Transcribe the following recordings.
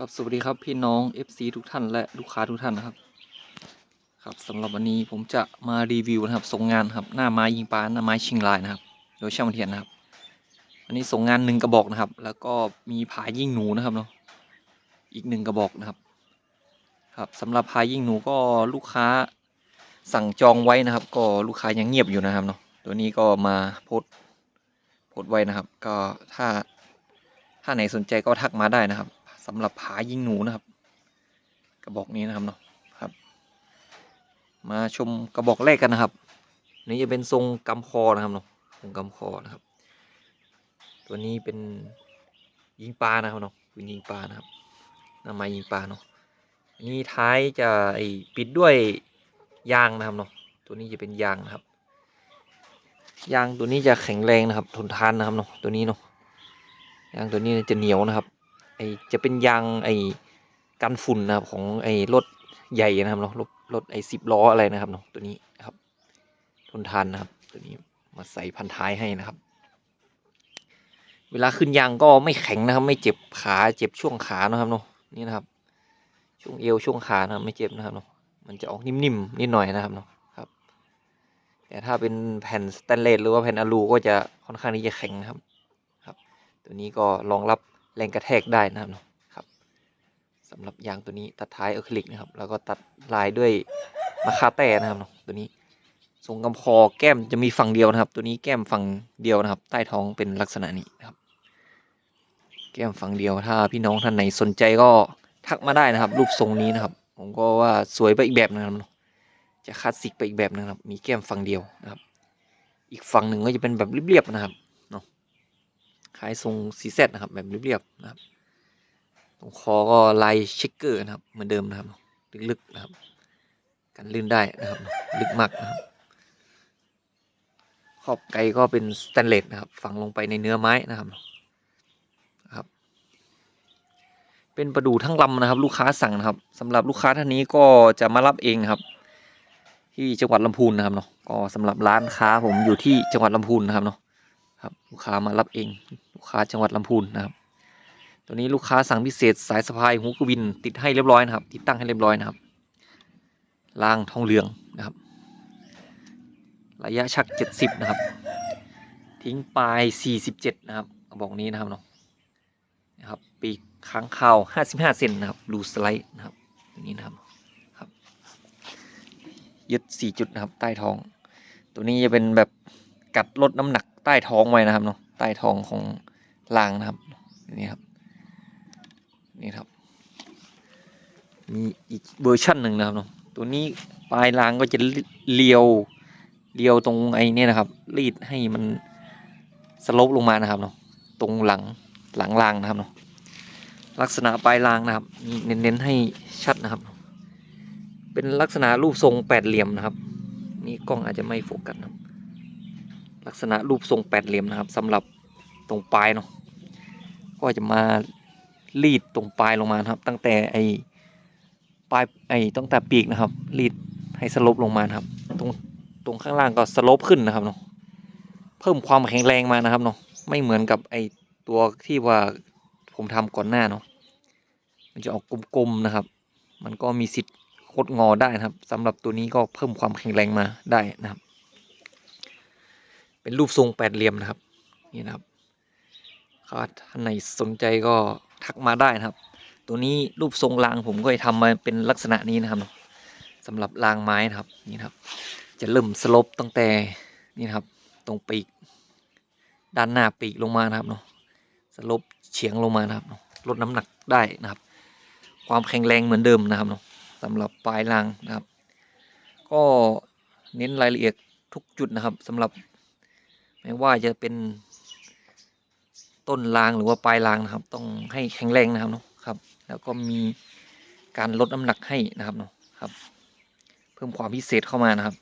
ครับสวัสดีครับพี่น้อง FC ทุกท่านและลูกค้าทุกท่านนะครับ ครับสำหรับวันนี้ผมจะมารีวิวนะครับส่งงานครับหน้าไม้ยิงปลาหน้าไม้ชิงลายนะครับ โดยช่างเทียนนะครับอันนี้ส่งงานหนึ่งกระบอกนะครับ แล้วก็มีผายิงหนูนะครับเนาะอีกหนึ่งกระบอกนะครับ ครับสำหรับผายิงหนูก็ลูกค้าสั่งจองไว้นะครับ ก็ลูกค้ายังเงียบอยู่นะครับเนาะตัวนี้ก็มาโพสโพสไว้นะครับ ก็ถ้าถ้าไหนสนใจก็ทักมาได้นะครับ สำหรับผายิงหนูนะครับ กระบอกนี้นะครับเนาะครับ มาชมกระบอกแรกกันนะครับนี่จะเป็นทรงกำคอนะครับเนาะทรงกำคอนะครับ ตัวนี้เป็นยิงปลานะครับเนาะเป็นยิงปลานะครับหน้าไม้ยิงปลาเนาะอันนี้ท้ายจะไอปิดด้วยยางนะครับเนาะตัวนี้จะเป็นยางนะครับ ยางตัวนี้จะแข็งแรงนะครับ ทนทานนะครับเนาะตัวนี้เนาะยางตัวนี้จะเหนียวนะครับ ไอจะเป็นยางไอกันฝุ่นนะครับของไอรถใหญ่นะครับเนาะรถรถไอสิบล้ออะไรนะครับเนาะตัวนี้นะครับ ทนทานนะครับ ตัวนี้มาใส่พันท้ายให้นะครับ เวลาขึ้นยางก็ไม่แข็งนะครับ ไม่เจ็บขาเจ็บช่วงขานะครับเนาะนี่นะครับ ช่วงเอวช่วงขานะครับไม่เจ็บนะครับเนาะมันจะออกนิ่มๆนิดหน่อยนะครับเนาะครับ แต่ถ้าเป็นแผ่นสแตนเลสหรือว่าแผ่นอลูก็จะค่อนข้างที่จะแข็งนะครับครับ ตัวนี้ก็รองรับ แรงกระแทกได้นะครับเนาะครับสำหรับยางตัวนี้ตัดท้ายอะคริลิกนะครับ แล้วก็ตัดลายด้วยมะคาแต้นะครับเนาะตัวนี้ทรงกำคอแก้มจะมีฝั่งเดียวนะครับ ตัวนี้แก้มฝั่งเดียวนะครับ ใต้ท้องเป็นลักษณะนี้นะครับ แก้มฝั่งเดียวถ้าพี่น้องท่านไหนสนใจก็ทักมาได้นะครับ รูปทรงนี้นะครับ ผมก็ว่าสวยไปอีกแบบนะครับเนาะจะคลาสสิกไปอีกแบบนึงนะครับ มีแก้มฝั่งเดียวนะครับ อีกฝั่งหนึ่งก็จะเป็นแบบเรียบๆนะครับ คล้ายทรงซีเซตนะครับ แบบเรียบๆนะครับตรงคอก็ลายเช็คเกอร์นะครับ เหมือนเดิมนะครับ ลึกๆนะครับ กันลื่นได้นะครับ ลึกมากนะครับ ขอบไกก็เป็นสแตนเลสนะครับ ฝังลงไปในเนื้อไม้นะครับนะครับ เป็นประดูทั้งลำนะครับ ลูกค้าสั่งนะครับสำหรับลูกค้าท่านนี้ก็จะมารับเองครับ ที่จังหวัดลำพูนนะครับเนาะก็สำหรับร้านค้าผมอยู่ที่จังหวัดลำพูนนะครับเนาะครับ ลูกค้ามารับเอง ลูกค้าจังหวัดลำพูนนะครับ ตัวนี้ลูกค้าสั่งพิเศษสายสะพายหูกวิน ติดให้เรียบร้อยนะครับ ติดตั้งให้เรียบร้อยนะครับรางทองเหลืองนะครับ ระยะชักเจ็ดสิบนะครับ ทิ้งปลายสี่สิบเจ็ดนะครับกระบอกนี้นะครับเนาะนะครับปีกค้างคาวห้าสิบห้าเซนนะครับรูสไลด์นะครับตัวนี้นะครับครับยึดสี่จุดนะครับใต้ท้อง ตัวนี้จะเป็นแบบกัดลดน้ำหนักใต้ท้องไว้นะครับเนาะใต้ท้องของ รางนะครับนี่ครับนี่ครับ มีอีกเวอร์ชันหนึ่งนะครับเนาะตัวนี้ปลายรางก็จะเลียวเลียวตรงไอ้นี่นะครับรีดให้มันสลปลงมานะครับเนาะตรงหลังหลังรางนะครับเนาะลักษณะปลายรางนะครับเน้นๆให้ชัดนะครับ เป็นลักษณะรูปทรงแปดเหลี่ยมนะครับ นี่กล้องอาจจะไม่โฟกัสนะลักษณะรูปทรงแปดเหลี่ยมนะครับสำหรับตรงปลายเนาะ ก็จะมารีดตรงปลายลงมาครับ ตั้งแต่ไอปลายไอตั้งแต่ปีกนะครับ รีดให้สลบลงมาครับ ตรงตรงข้างล่างก็สลบขึ้นนะครับเนาะเพิ่มความแข็งแรงมานะครับเนาะไม่เหมือนกับไอตัวที่ว่าผมทำก่อนหน้าเนาะมันจะออกกลมๆนะครับ มันก็มีสิทธิ์คดงอได้นะครับสำหรับตัวนี้ก็เพิ่มความแข็งแรงมาได้นะครับ เป็นรูปทรงแปดเหลี่ยมนะครับนี่นะครับ ถ้าท่านไหนสนใจก็ทักมาได้นะครับ ตัวนี้รูปทรงรางผมก็จะทำมาเป็นลักษณะนี้นะครับสำหรับรางไม้นะครับนี่นครับ จะเริ่มสลบตั้งแต่นี่นครับ ตรงปีก ด้านหน้าปีกลงมานะครับเนาะสลบเฉียงลงมานะครับลดน้ำหนักได้นะครับ ความแข็งแรงเหมือนเดิมนะครับเนาะสำหรับปลายรางนะครับ ก็เน้นรายละเอียดทุกจุดนะครับสำหรับไม่ว่าจะเป็น ต้นรางหรือว่าปลายรางนะครับ ต้องให้แข็งแรงนะครับเนาะครับ แล้วก็มีการลดน้ำหนักให้นะครับเนาะครับ เพิ่มความพิเศษเข้ามานะครับ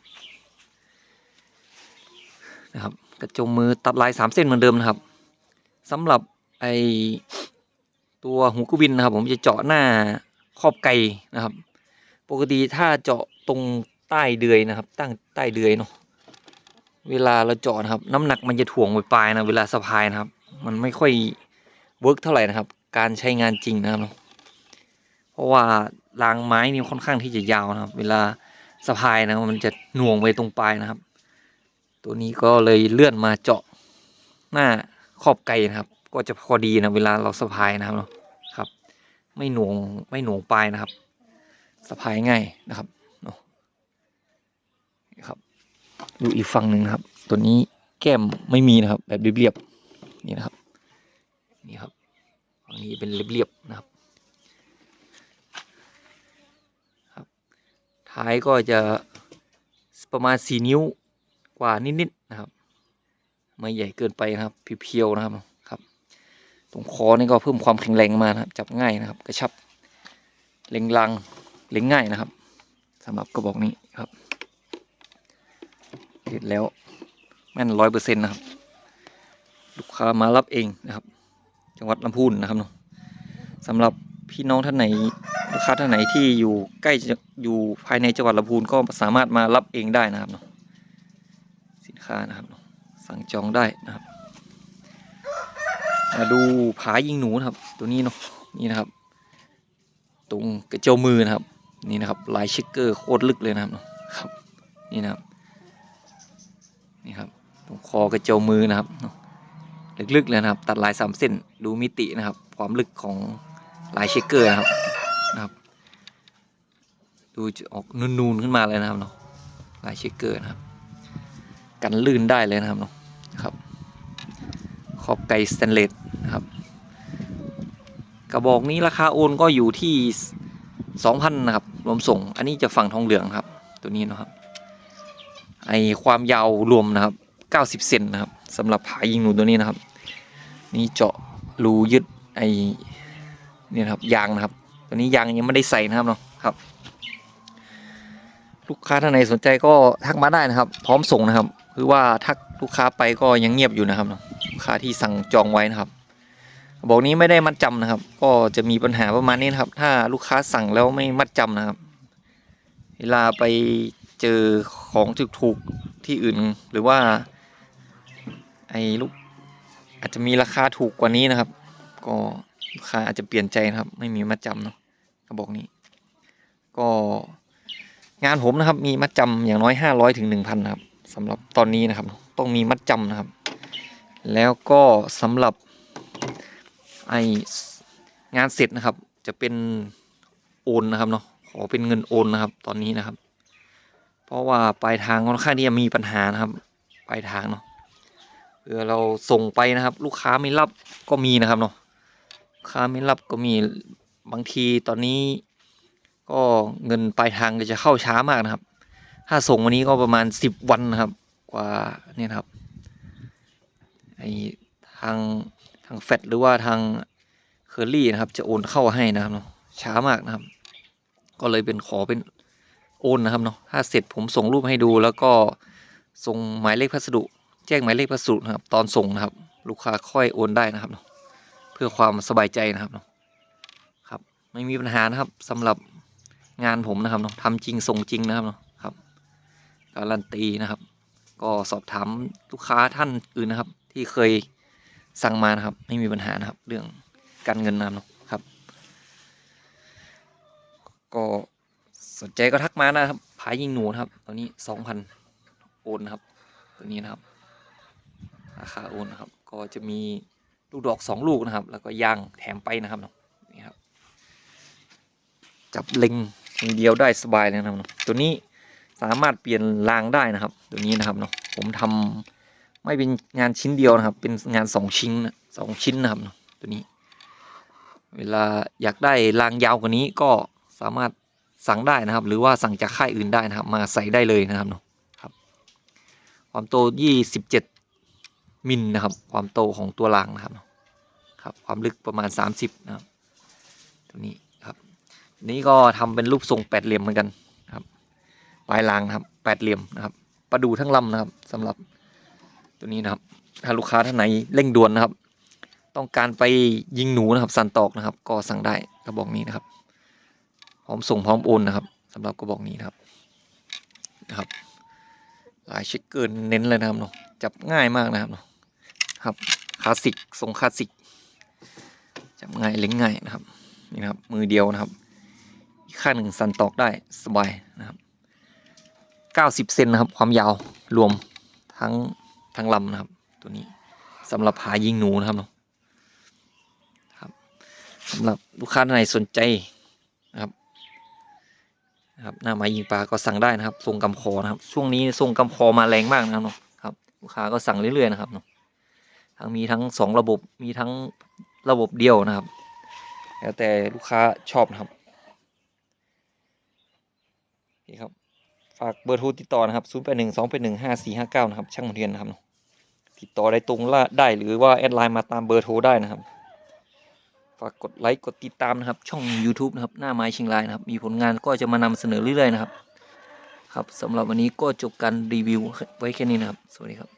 นะครับ กระจมมือตัดลายสามเส้นเหมือนเดิมนะครับสำหรับไอตัวหูกวินนะครับ ผมจะเจาะหน้าครอบไก่นะครับ ปกติถ้าเจาะตรงใต้เดือยนะครับ ตั้งใต้เดือยเนาะเวลาเราเจาะนะครับ น้ำหนักมันจะถ่วงไปปลายนะเวลาสะพายนะครับ มันไม่ค่อยเวิร์กเท่าไหร่นะครับ การใช้งานจริงนะครับ เพราะว่ารางไม้นี่ค่อนข้างที่จะยาวนะครับ เวลาสะพายนะมันจะหน่วงไปตรงปลายนะครับ ตัวนี้ก็เลยเลื่อนมาเจาะหน้าขอบไก่นะครับ ก็จะพอดีนะเวลาเราสะพายนะครับครับ ไม่หน่วงไม่หน่วงปลายนะครับสะพายง่ายนะครับนะครับดูอีกฝั่งหนึ่งนะครับ ตัวนี้แก้มไม่มีนะครับ แบบเรียบๆ นี่นะครับ นี่ครับฝั่งนี้เป็นเรียบๆนะครับครับ ท้ายก็จะประมาณสี่นิ้วกว่านิดๆนะครับ ไม่ใหญ่เกินไปนะครับเพียวๆนะครับครับ ตรงคอนี่ก็เพิ่มความแข็งแรงมานะครับ จับง่ายนะครับ กระชับเล็งลังเล็งง่ายนะครับสำหรับกระบอกนี้ครับ เสร็จแล้วแม่นร้อยเปอร์เซ็นต์นะครับ ลูกค้ามารับเองนะครับ จังหวัดลำพูนนะครับเนาะสำหรับพี่น้องท่านไหนลูกค้าท่านไหนที่อยู่ใกล้จะอยู่ภายในจังหวัดลำพูนก็สามารถมารับเองได้นะครับเนาะสินค้านะครับเนาะสั่งจองได้นะครับ มาดูผายิงหนูนะครับ ตัวนี้เนาะนี่นะครับ ตรงกระเจ้ามือนะครับ นี่นะครับลายช็คเกอร์โคตรลึกเลยนะครับเนาะครับ นี่นะครับนี่ครับตรงคอกระเจ้ามือนะครับน ลึกๆเลยนะครับ ตัดลายสามเส้นดูมิตินะครับ ความลึกของลายเชคเกอร์นะครับนะครับ ดูจะออกนูนๆขึ้นมาเลยนะครับเนาะลายเชคเกอร์นะครับ กันลื่นได้เลยนะครับเนาะครับขอบไก่สแตนเลสนะครับ กระบอกนี้ราคาโอนก็อยู่ที่สองพันนะครับ รวมส่ง อันนี้จะฝั่งทองเหลืองครับ ตัวนี้นะครับไอความยาวรวมนะครับ เก้าสิบเซนนะครับสำหรับผายิงหนูตัวนี้นะครับ นี่เจาะรูยึดไอเนี่ยนะครับยางนะครับ ตัวนี้ยางยังไม่ได้ใส่นะครับเนาะครับ ลูกค้าท่านไหนสนใจก็ทักมาได้นะครับ พร้อมส่งนะครับ คือว่าทักลูกค้าไปก็ยังเงียบอยู่นะครับเนาะลูกค้าที่สั่งจองไว้นะครับบอกนี้ไม่ได้มัดจำนะครับ ก็จะมีปัญหาประมาณนี้นะครับ ถ้าลูกค้าสั่งแล้วไม่มัดจำนะครับ เวลาไปเจอของถูกๆที่อื่นหรือว่า ไอ้ลูกอาจจะมีราคาถูกกว่านี้นะครับ ก็ลูกค้าอาจจะเปลี่ยนใจนะครับ ไม่มีมัดจำเนาะกระบอกนี้ ก็งานผมนะครับมีมัดจำอย่างน้อยห้าร้อยถึงหนึ่งพันครับสำหรับตอนนี้นะครับ ต้องมีมัดจำนะครับ แล้วก็สำหรับไองานเสร็จนะครับ จะเป็นโอนนะครับเนาะขอเป็นเงินโอนนะครับ ตอนนี้นะครับ เพราะว่าปลายทางค่อนข้างที่จะมีปัญหานะครับ ปลายทางเนาะ เผื่อเราส่งไปนะครับ ลูกค้าไม่รับก็มีนะครับเนาะลูกค้าไม่รับก็มีบางทีตอนนี้ ก็เงินปลายทางก็จะเข้าช้ามากนะครับ ถ้าส่งวันนี้ก็ประมาณสิบวันนะครับ กว่าเนี่ยครับไอทางทางแฟดหรือว่าทางเคอรี่นะครับ จะโอนเข้าให้นะครับเนาะช้ามากนะครับ ก็เลยเป็นขอเป็นโอนนะครับเนาะถ้าเสร็จผมส่งรูปให้ดูแล้วก็ส่งหมายเลขพัสดุ แจ้งหมายเลขพัสดุนะครับ ตอนส่งนะครับ ลูกค้าค่อยโอนได้นะครับเนาะเพื่อความสบายใจนะครับเนาะครับ ไม่มีปัญหานะครับสำหรับงานผมนะครับเนาะทำจริงส่งจริงนะครับเนาะครับ การันตีนะครับ ก็สอบถามลูกค้าท่านอื่นนะครับ ที่เคยสั่งมานะครับ ไม่มีปัญหานะครับ เรื่องการเงินนะครับครับ ก็สนใจก็ทักมานะครับผายยิงหนูนะครับตัวนี้สองพันโอนนะครับ ตัวนี้นะครับ ราคาโอนนะครับ ก็จะมีลูกดอกสองลูกนะครับ แล้วก็ยางแถมไปนะครับเนาะนี่ครับ จับเล็งอย่างเดียวได้สบายเลยนะครับเนาะตัวนี้สามารถเปลี่ยนรางได้นะครับ ตัวนี้นะครับเนาะผมทำไม่เป็นงานชิ้นเดียวนะครับ เป็นงานสองชิ้นนะสองชิ้นนะครับตัวนี้ เวลาอยากได้รางยาวกว่านี้ก็สามารถสั่งได้นะครับ หรือว่าสั่งจากค่ายอื่นได้นะครับ มาใส่ได้เลยนะครับเนาะครับ ความโตยี่สิบเจ็ด มิลนะครับ ความโตของตัวรางนะครับครับ ความลึกประมาณสามสิบนะครับ ตัวนี้ครับนี้ก็ทำเป็นรูปทรงแปดเหลี่ยมเหมือนกันครับปลายรางนะครับแปดเหลี่ยมนะครับ ประดูทั้งลำนะครับสำหรับตัวนี้นะครับ ถ้าลูกค้าท่านไหนเร่งด่วนนะครับ ต้องการไปยิงหนูนะครับ สันตอกนะครับ ก็สั่งได้กระบอกนี้นะครับ พร้อมส่งพร้อมโอนนะครับสำหรับกระบอกนี้นะครับนะครับลายเช็คเกินเน้นเลยนะครับเนาะจับง่ายมากนะครับเนาะ ครับคลาสสิกทรงคลาสสิกจับง่ายเล็งง่ายนะครับนี่นะครับ มือเดียวนะครับข้างหนึ่งสันตอกได้สบายนะครับเก้าสิบเซนนะครับ ความยาวรวมทั้งทั้งลำนะครับ ตัวนี้สำหรับหายิงหนูนะครับเนาะครับสำหรับลูกค้าท่านไหนสนใจนะครับนะครับหน้าไม้ยิงปลาก็สั่งได้นะครับทรงกำคอนะครับ ช่วงนี้ทรงกำคอมาแรงมากนะครับเนาะครับลูกค้าก็สั่งเรื่อยๆนะครับเนาะ ทั้งมีทั้งสองระบบมีทั้งระบบเดียวนะครับ แล้วแต่ลูกค้าชอบนะครับนี่ครับฝากเบอร์โทรติดต่อนะครับ0 8 1 2 8 1 5 4 5 9 นะครับ ช่างเทียนนะครับ ติดต่อได้ตรงละได้หรือว่าแอดไลน์มาตามเบอร์โทรได้นะครับ ฝากกดไลค์กดติดตามนะครับ ช่อง YouTube นะครับ หน้าไม้ชิงรายนะครับ มีผลงานก็จะมานำเสนอเรื่อยๆนะครับ ครับสำหรับวันนี้ก็จบการรีวิวไว้แค่นี้นะครับ สวัสดีครับ